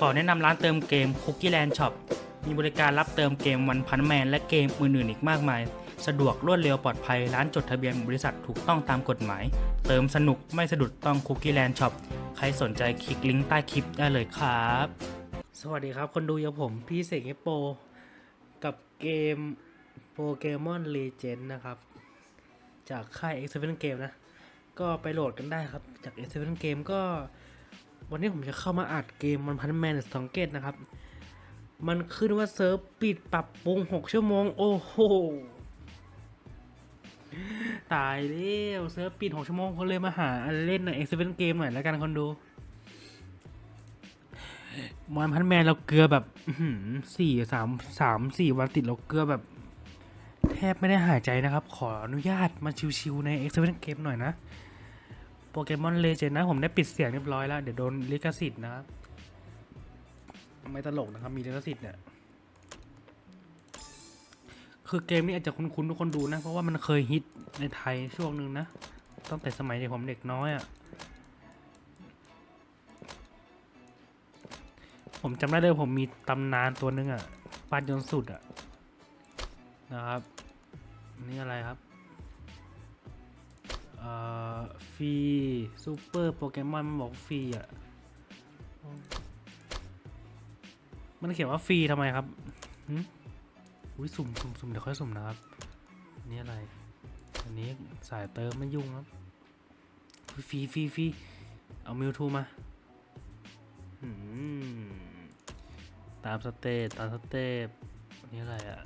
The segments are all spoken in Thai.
ขอแนะนำร้านเติมเกม Cookie Land Shop มีบริการรับเติมเกมวันพันแมนและเกมอื่นๆอีกมากมาย สะดวกรวดเร็วปลอดภัย ร้านจดทะเบียนบริษัทถูกต้องตามกฎหมาย เติมสนุกไม่สะดุดต้อง Cookie Land Shop ใครสนใจคลิกลิงก์ใต้คลิปได้เลยครับ สวัสดีครับคนดูอย่างผมพี่เสกเอโป กับเกมโปเกมอนเลเจนนะครับ จากค่าย X7 Game นะ ก็ไปโหลดกันได้ครับ จาก X7 Game ก็ วันนี้ผมจะเข้ามาอัดเกมมันพันแมนสองเกตนะครับ มันขึ้นว่าเซิร์ฟปิดปรับปรุง 6 ชั่วโมง โอ้โห ตายแล้วเซิร์ฟปิด 6 ชั่วโมงคนเลยมาหาเล่นใน X7 Game หน่อยแล้วกันคนดูมันพันแมนเราเกลือแบบสี่สามสามสี่วันติดเราเกลือแบบ แทบไม่ได้หายใจนะครับ ขออนุญาตมาชิวๆใน X7 Game หน่อยนะ โปเกมอนเลเจนนะผมได้ปิดเสียงเรียบร้อยแล้ว เดี๋ยวโดนลิขสิทธิ์นะครับ ไม่ตลกนะครับ มีลิขสิทธิ์เนี่ย คือเกมนี้อาจจะคุ้นๆทุกคนดูนะ เพราะว่ามันเคยฮิตในไทยช่วงหนึ่งนะ ตั้งแต่สมัยที่ผมเด็กน้อยอะ่ะ ผมจำได้เลยผมมีตำนานตัวหนึงอะ่ะปานยนต์สุดอะ่ะ นะครับ นี่อะไรครับ ฟรีซูเปอร์โปเกมอนมันบอกฟรีอะ มันเขียนว่าฟรีทำไมครับหึอุ้ยสุ่มสุ่มสุ่มเดี๋ยวค่อยสุ่มนะครับนี่อะไร อันนี้สายเติมไม่ยุ่งครับฟรีฟรีฟรีเอามิวทูมาตามสเตปตามสเตปอันนี้อะไรอะ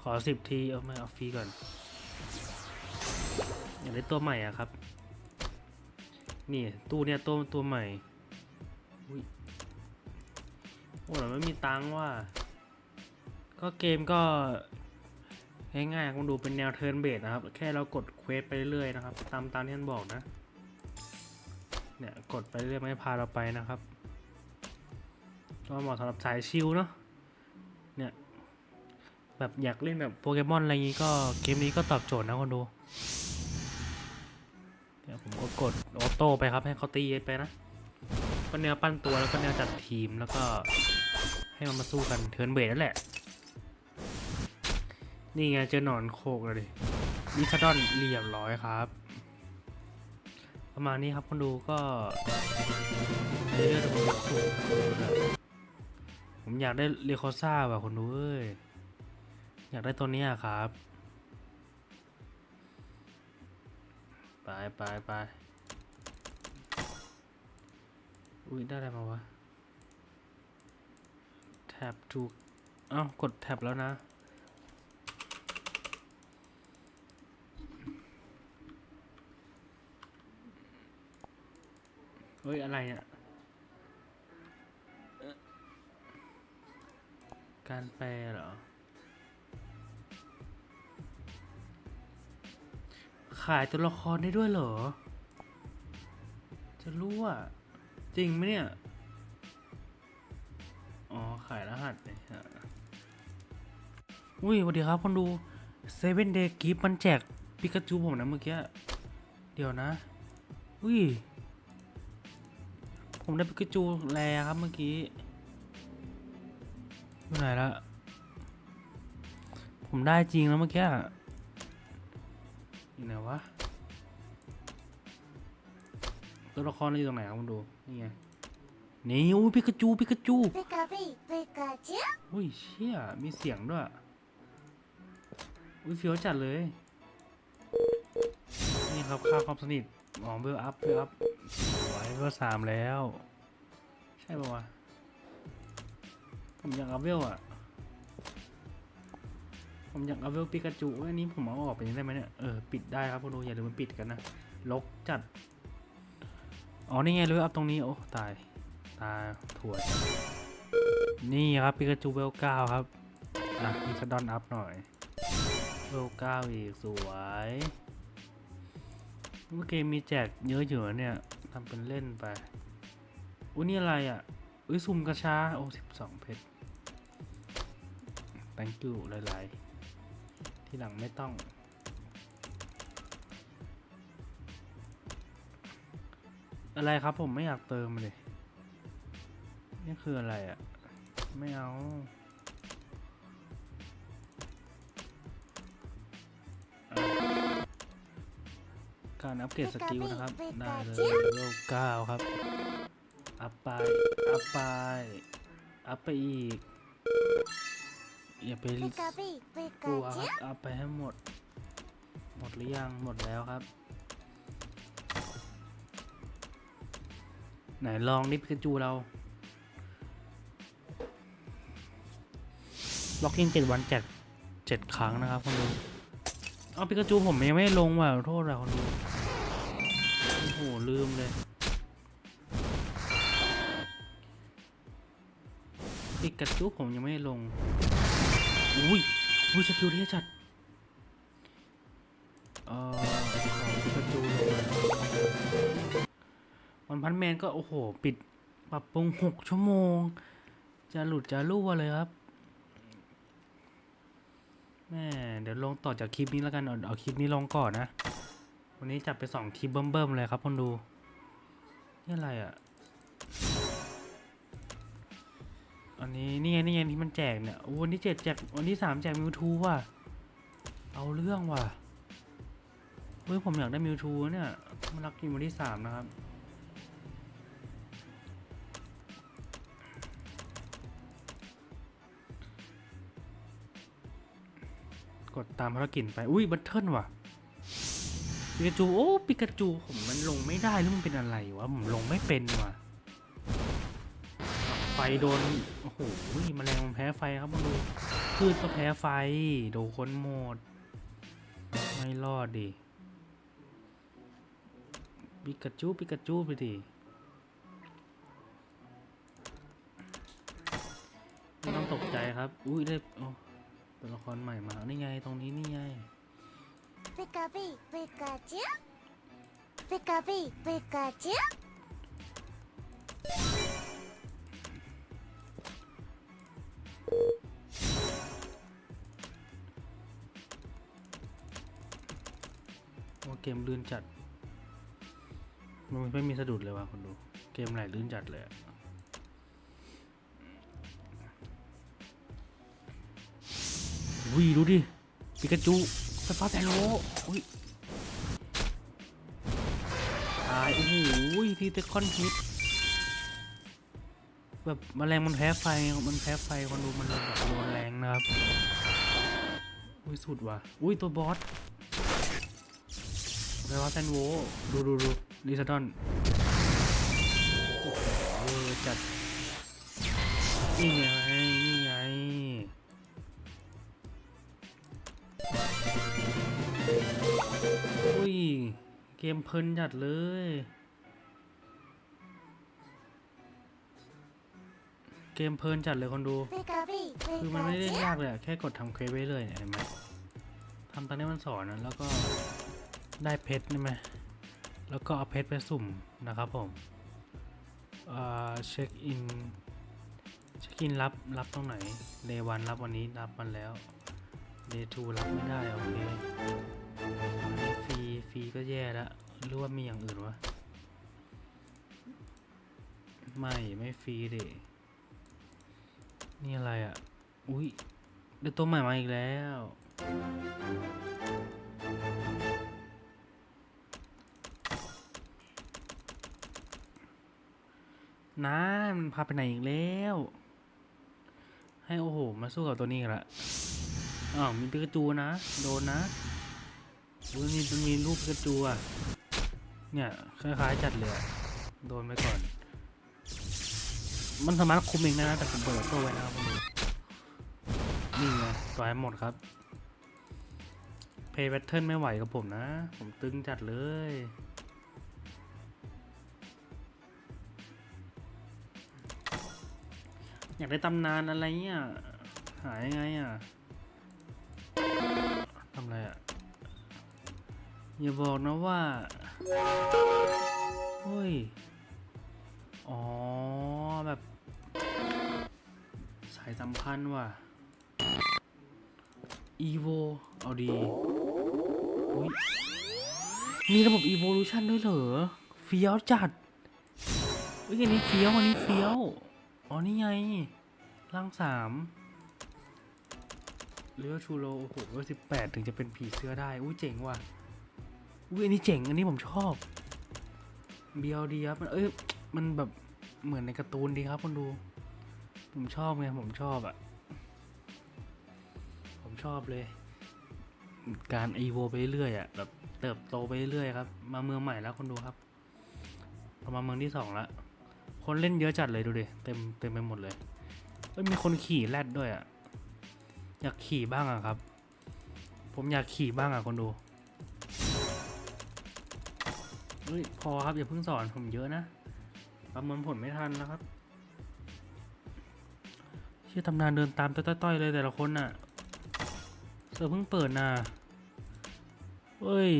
ขอสิบที เอาไม่เอาฟรีก่อนากได้ตัวใหม่อะครับ นี่ตู้เนี่ยตัวตัวใหม่อุ้ยโอ้เราไม่มีตังค์ว่า ก็เกมก็ง่ายๆคุณดูเป็นแนวเทิร์นเบสนะครับ แค่เรากดเควสไปเรื่อยๆนะครับ ตามตามที่ท่านบอกนะ เนี่ยกดไปเรื่อยไม่พาเราไปนะครับ ก็เหมาะสำหรับสายชิลเนาะ เนี่ย แบบอยากเล่นแบบโปเกมอนอะไรอย่างงี้ก็เกมนี้ก็ตอบโจทย์นะคนดู ผมก็กดออโต้ไปครับให้เขาตีไปนะก็แนวปั้นตัวแล้วก็แนวจัดทีมแล้วก็ให้มันมาสู้กันเทิร์นเบสนั่นแหละ นี่ไงเจอหนอนโคกเลยดิคาดอนเรียบร้อยครับ ประมาณนี้ครับคนดูก็เลือดผมสูงผมอยากได้เรโคซ่าว่ะคนดูเอ้ยอยากได้ตัวนี้ครับ ไปไปไปอุ้ยได้อะไรมาวะ แท็บถูกเอ้ากดแท็บแล้วนะ เฮ้ย อะไรเนี่ยเอ๊ะการแปลเหรอายตัวละครได้ด้วยเหรอ จะรู้อะจริงไหมเนี่ย อ๋อ ขายรหัสเลยฮะอุ้ยสวัสดีครับคนดูเซเว่นเดย์กิฟมันแจกปิกาจูผมนะเมื่อกี้ เดี๋ยวนะ อุ้ย ผมได้ปิกาจูแลครับเมื่อกี้อยู่ไหนละ ผมได้จริงแล้วเมื่อกี้ อยู่ไหนวะ ตัวละครอยู่ตรงไหนครับคุณดู นี่ไง นี่อุ้ยพิกาจูพิกาจูปิกาปิปิกาจูอ้ยเชี่ยมีเสียงด้วย อุ้ยเฟี้ยวจัดเลย นี่ครับค่าความสนิทอมอเบลอัพเบลอัพไว้เบลสามแล้ว ใช่ป่าวะ ผมอยากอัพเบลอะ ผมอยากอัพเวลปิกาจูอันนี้ผมเอาออกไปได้ไหมเนี่ยเออปิดได้ครับคุณดูอย่าลืมมันปิดกันนะลกจัด อ๋อนี่ไงเลยอัพตรงนี้โอ้ตายตาถั่วดนี่ครับปิกาจูเวลเก้าครับอะมีกระดอนอัพหน่อยเวลเก้าอีกสวยเมื่อเกมมีแจกเยอะอยู่นะเนี่ยทำเป็นเล่นไปอุ้ยนี่อะไรอะอุ้ยซุ่มกระชาโอ้สิบสองเพชร thank you หลายๆ ที่หลังไม่ต้อง อะไรครับผมไม่อยากเติมเลย นี่คืออะไรอะ่ะ ไม่เอาการอัปเกรดสกิลนะครับ ได้เลยเลเวลเก้าครับ อัพไป อัพไป อัพไปอีก อย่าไปกลัวครับเอาไปให้หมด หมดหรือยังหมดแล้วครับ ไหนลองนิพิกาจูเราล็อกอินเจ็ดวันแจกเจ็ดครั้งนะครับคนดูเอาพิกาจูผมยังไม่ลงว่ะโทษเราคนดูโอ้โหลืมเลยพิกาจูผมยังไม่ลง อุ้ยอุ้ยสกิลเท่จัดเอ่อปิกาจูลวันพันแมนก็โอ้โห ปิดปรับปรุงหกชั่วโมง จะหลุดจะรั่วเลยครับแม่เดี๋ยวลงต่อจากคลิปนี้แล้วกันเอาเอาคลิปนี้ลงก่อนนะ วันนี้จัดไปสองคลิปเบิ่มๆเลยครับคนดู นี่อะไรอะ อันนี้นี่ไงนี่ไงที่มันแจกเนี่ยวันที่เจ็ดแจกวันที่สามแจกมิวทูว่ะ เอาเรื่องว่ะเฮ้ยผมอยากได้มิวทูเนี่ยมันรักกินวันที่สามนะครับกดตามภารกิจไป อุ้ย บัตเทิลว่ะ ปิกาจู โอ้ ปิกาจู ผมมันลงไม่ได้หรือมันเป็นอะไรวะ ผมลงไม่เป็นว่ะ โดน โอ้โหมแมลงมันแพ้ไฟครับมาดูพืชก็แพ้ไฟ โดนคนหมด ไม่รอดดิปิกาจูปิกาจูไปดิไม่ต้องตกใจครับ อุ้ยได้โอ้ตัวละครใหม่มา นี่ไง ตรงนี้นี่ไงปิกาบีปิกาจูปิกาบีปิกาจู กมลื่นจัด มันไม่มีสะดุดเลยว่ะคนดู เกมไหนลื่นจัดเลยวิดูดิ ปิกาจูไฟฟ้าแต่โลอุ้ยตาย โอ้โหทีเตคอนฮิต แบบแมลงมันแพ้ไฟ มันแพ้ไฟคนดูมันโดนแรงนะครับ อุ้ยสุดว่ะ อุ้ยตัวบอส เะไรวาแซนโวดูดูดูลิซาดอนเออจัด นี่ไง นี่ไง อุ้ย เกมเพลินจัดเลยเกมเพลินจัดเลยคนดู คือมันไม่ได้ยากเลยแค่กดทำเควสไว้เลยเห็นไหมทำตอนนี้มันสอนนะแล้วก็ ได้เพชรใช่ไหมแล้วก็เอาเพชรไปสุ่มนะครับผมเช็คอินเช็คอินรับรับตรงไหนเดวันรับวันนี้รับมันแล้วเดทูรับไม่ได้โอเคฟรีฟรีก็แย่แล้วหรือว่ามีอย่างอื่นวะไม่ไม่ฟรีดินี่อะไรอะ อุ้ยได้ตัวใหม่มาอีกแล้ว น้ามันพาไปไหนอีกแล้ว ให้โอ้โห มาสู้กับตัวนี้กันละอ้าวมีปิกาจูนะ โดนนะดูนี่มันมีรูปปิกาจูอะ เนี่ยคล้ายๆจัดเลยอะโดนไปก่อน มันสามารถคุมเองได้นะแต่ผมเปิดตัวไว้นะครับผมนี่ไงต่อยหมดครับเพย์แพทเทิร์นไม่ไหวกับผมนะ ผมตึงจัดเลย อยากได้ตำนานอะไรเนี่ย หายไงอะทำอะไรอะ อย่าบอกนะว่าเฮ้ย อ๋อ แบบ สายสัมพันธ์ว่ะ evo เอาดีอุ๊ยมีระบบ evolution ด้วยเหรอ เฟี้ยวจัดเฮ้ยอันนี้เฟี้ยว อันนี้เฟี้ยว อ๋อ นี่ไงร่างสามเรือชูโรโอ้โหเวลสิบแปดถึงจะเป็นผีเสื้อได้ อุ้ยเจ๋งว่ะ อุ้ยอันนี้เจ๋ง อันนี้ผมชอบเบียวดีครับมันเอ้ยมันแบบเหมือนในการ์ตูนดีครับคนดู ผมชอบไง ผมชอบอะผมชอบเลย การอีโวไปเรื่อยอะแบบเติบโตไปเรื่อยครับ มาเมืองใหม่แล้วคนดูครับ มาเมืองที่สองแล้ว คนเล่นเยอะจัดเลยดูดิ เต็มเต็มไปหมดเลยเอ้ยมีคนขี่แรดด้วยอะอยากขี่บ้างอะครับ ผมอยากขี่บ้างอะคนดูเฮ้ยพอครับอย่าเพิ่งสอนผมเยอะนะประเมินผลไม่ทันนะครับเชื่อตำนานเดินตามต้อยๆเลยแต่ละคนน่ะเสือเพิ่งเปิดน่ะเฮ้ย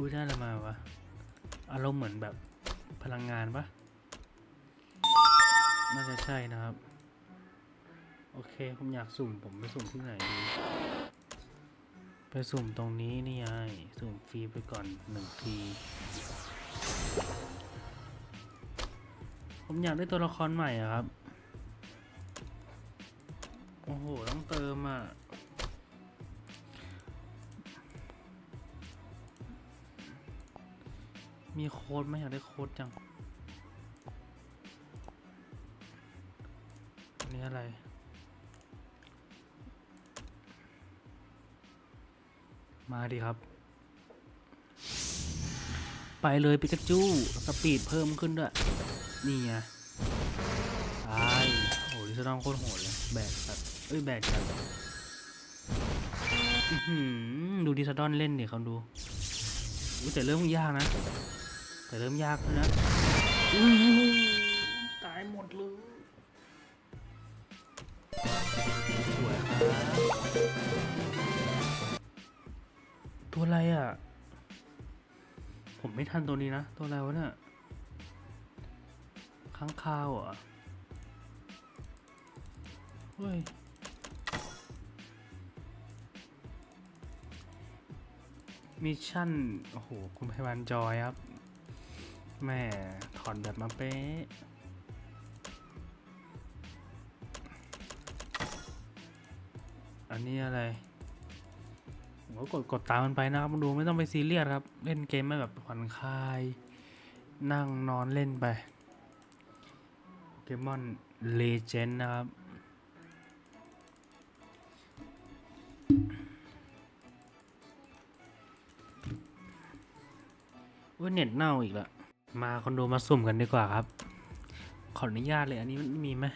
อุ้ยได้อะไรมาวะ อารมณ์เหมือนแบบพลังงานปะน่าจะใช่นะครับ โอเค ผมอยากสุ่ม ผมไปสุ่มที่ไหนดี ไปสุ่มตรงนี้นี่ไง สุ่มฟรีไปก่อนหนึ่งที ผมอยากได้ตัวละครใหม่อะครับ โอ้โห ต้องเติมอะ มีโค้ดไหมอยากได้โค้ดจังอันนี้อะไร มาดิครับ ไปเลยปิกาจูสปีดเพิ่มขึ้นด้วย นี่ไงตายโอ้ยสตองโคตรโหดเลย แบกสัตว์เอ้ย แบกสัตว์ดูดิสดอนเล่นดิเขาดูแต่เริ่มยากนะ แต่เริ่มยากแล้วนะตายหมดเลยสวยครับตัวอะไรอะ ผมไม่ทันตัวนี้นะ ตัวอะไรวะเนี่ยค้างคาวอะเฮ้ยมิชชั่น โอ้โห คุณพยาบาลจอยครับ แม่ถอนแบบมาเป๊ะอันนี้อะไรผมก็กดกดตามมันไปนะครับดูไม่ต้องไปซีเรียสครับ เล่นเกมไม่แบบผ่อนคลาย นั่งนอนเล่นไปเกมอนเลเจนนะครับ ว่าเน็ตเน่าอีกละ มาคอนโดมาสุ่มกันดีกว่าครับ ขออนุญาตเลย อันนี้มันมีไหม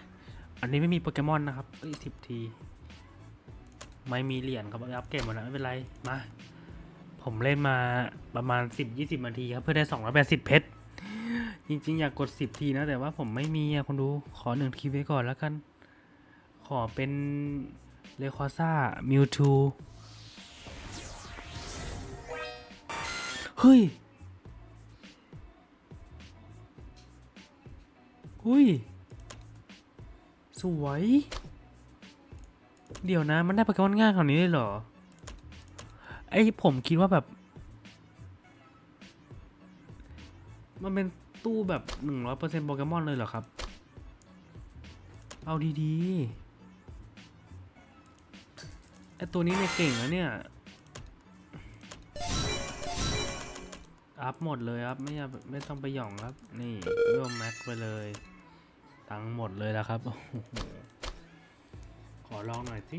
อันนี้ไม่มีโปเกมอนนะครับเอ้ยสิบที ไม่มีเหรียญครับอัพเกรดหมดแล้วไม่เป็นไรมา ผมเล่นมาประมาณสิบยี่สิบนาทีครับ เพื่อได้สองร้อยแปดสิบเพชร จริง ๆ อยากกดสิบทีนะ แต่ว่าผมไม่มีอะคนดู ขอหนึ่งทีไว้ก่อนแล้วกัน ขอเป็นเลคอซ่ามิวทูเฮ้ย หุ้ย สวย เดี๋ยวนะ มันได้โปเกมอนง่ายขนาดนี้เลยเหรอ ไอผมคิดว่าแบบ มันเป็นตู้แบบหนึ่งร้อยเปอร์เซ็นต์โปเกมอนเลยเหรอครับ เอาดีๆ ไอตัวนี้เนี่ยเก่งแล้วเนี่ย อัพหมดเลยครับ ไม่ไม่ต้องไปหย่องครับ นี่ริ่มแม็กไปเลย ตังหมดเลยแล้วครับ ขอลองหน่อยสิ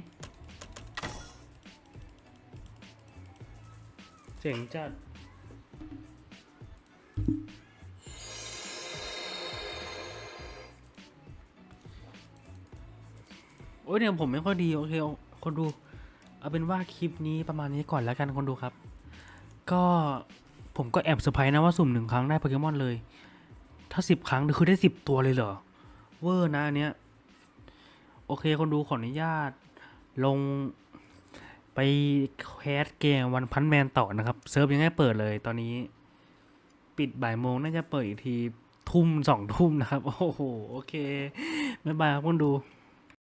เจ๋งจัดโอ้ยเนี่ยผมไม่ค่อยดี โอเคคนดู เอาเป็นว่าคลิปนี้ประมาณนี้ก่อนแล้วกันคนดูครับ ก็ผมก็แอบเซอร์ไพรส์นะว่าสุ่มหนึ่งครั้งได้โปเกมอนเลย ถ้าสิบครั้งคือได้สิบตัวเลยเหรอ เวอร์นะอันเนี้ย โอเคคนดูขออนุญาต ลงไปแคสเกมวันพันแมนต่อนะครับ เซิร์ฟยังไงเปิดเลยตอนนี้ ปิดบ่ายโมงน่าจะเปิดอีกทีทุ่มสองทุ่มนะครับ โอ้โห โอเค บ๊ายบายครับคนดู